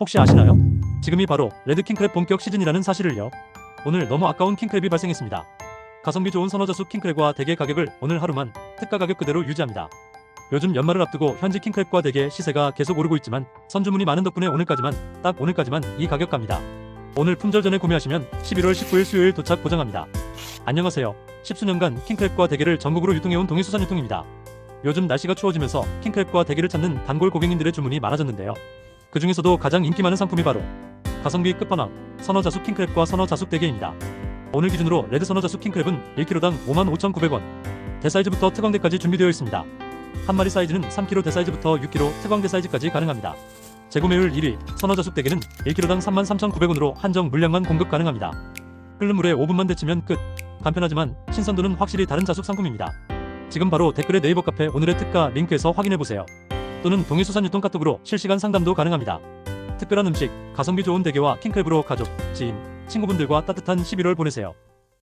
혹시 아시나요? 지금이 바로 레드 킹크랩 본격 시즌이라는 사실을요. 오늘 너무 아까운 킹크랩이 발생했습니다. 가성비 좋은 선어자수 킹크랩과 대게 가격을 오늘 하루만 특가 가격 그대로 유지합니다. 요즘 연말을 앞두고 현지 킹크랩과 대게 시세가 계속 오르고 있지만 선주문이 많은 덕분에 오늘까지만 딱 오늘까지만 이 가격 갑니다. 오늘 품절 전에 구매하시면 11월 19일 수요일 도착 보장합니다. 안녕하세요. 십수년간 킹크랩과 대게를 전국으로 유통해온 동해수산유통입니다. 요즘 날씨가 추워지면서 킹크랩과 대게를 찾는 단골 고객님들의 주문이 많아졌는데요. 그 중에서도 가장 인기 많은 상품이 바로 가성비 끝판왕 선어자숙 킹크랩과 선어자숙 대게입니다. 오늘 기준으로 레드 선어자숙 킹크랩은 1kg당 55,900원, 대사이즈부터 특광대까지 준비되어 있습니다. 한 마리 사이즈는 3kg 대사이즈부터 6kg 특광대 사이즈까지 가능합니다. 재구매율 1위 선어자숙 대게는 1kg당 33,900원으로 한정 물량만 공급 가능합니다. 끓는 물에 5분만 데치면 끝. 간편하지만 신선도는 확실히 다른 자숙 상품입니다. 지금 바로 댓글에 네이버 카페 오늘의 특가 링크에서 확인해보세요. 또는 동해수산 유통 카톡으로 실시간 상담도 가능합니다. 특별한 음식, 가성비 좋은 대게와 킹크랩으로 가족, 지인, 친구분들과 따뜻한 11월 보내세요.